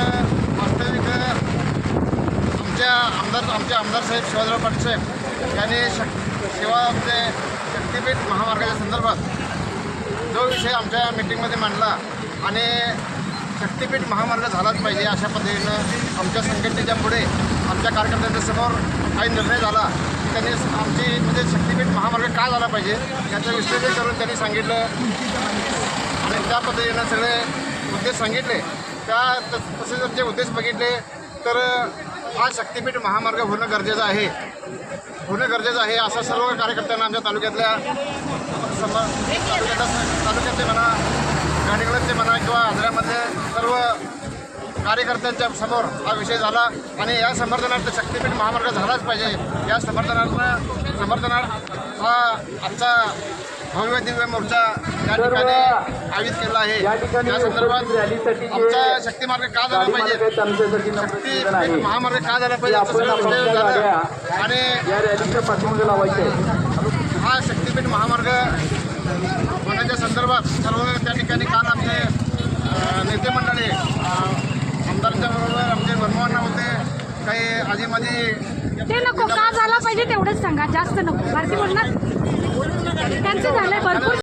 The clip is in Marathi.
वास्तविक आमच्या आमदार आमचे आमदार साहेब शिवाजीराव पाटील साहेब यांनी शक शिवा म्हणजे शक्तीपीठ महामार्गाच्या संदर्भात जो विषय आमच्या मिटिंगमध्ये मांडला आणि शक्तीपीठ महामार्ग झालाच पाहिजे अशा पद्धतीनं आमच्या संघटनेच्या पुढे आमच्या कार्यकर्त्यांच्या समोर काही निर्णय झाला त्यांनी आमची म्हणजे शक्तीपीठ महामार्ग का झाला पाहिजे याचं विश्लेषण करून त्यांनी सांगितलं. आणि त्या पद्धतीनं सगळे उद्देश सांगितले. त्या तसेच तसे जर ते उद्देश बघितले तर हा शक्तीपीठ महामार्ग होणं गरजेचं आहे. होणं गरजेचं आहे असं सर्व कार्यकर्त्यांना आमच्या तालुक्यातल्या तालुक्यातल्या तालुक्यातले म्हणा गाणीगडातले म्हणा किंवा आजऱ्यामधले सर्व कार्यकर्त्यांच्या समोर हा विषय झाला. आणि या समर्थनार्थ शक्तीपीठ महामार्ग झालाच पाहिजे. या समर्थनार्थ समर्थनार्थ हा आजचा भव्य दिव्य मोर्चा या ठिकाणी आयोजित केला आहे. या संदर्भात आमचा शक्तीमार्ग का झाला पाहिजे? आहे. महामार्ग का झाला पाहिजे? आणि या रॅलीच्या पाठीमागे लावायचे आहेत. हा शक्तीपीठ महामार्ग होण्याच्या संदर्भात सर्व त्या ठिकाणी काल आमचे नेते मंडळी आमदारांच्या बरोबर आमचे बनवाना होते काही आधी माझी ते नको का झाला पाहिजे तेवढंच सांगा. जास्त नको. भारती बोलणार? त्यांचं झालंय भरपूर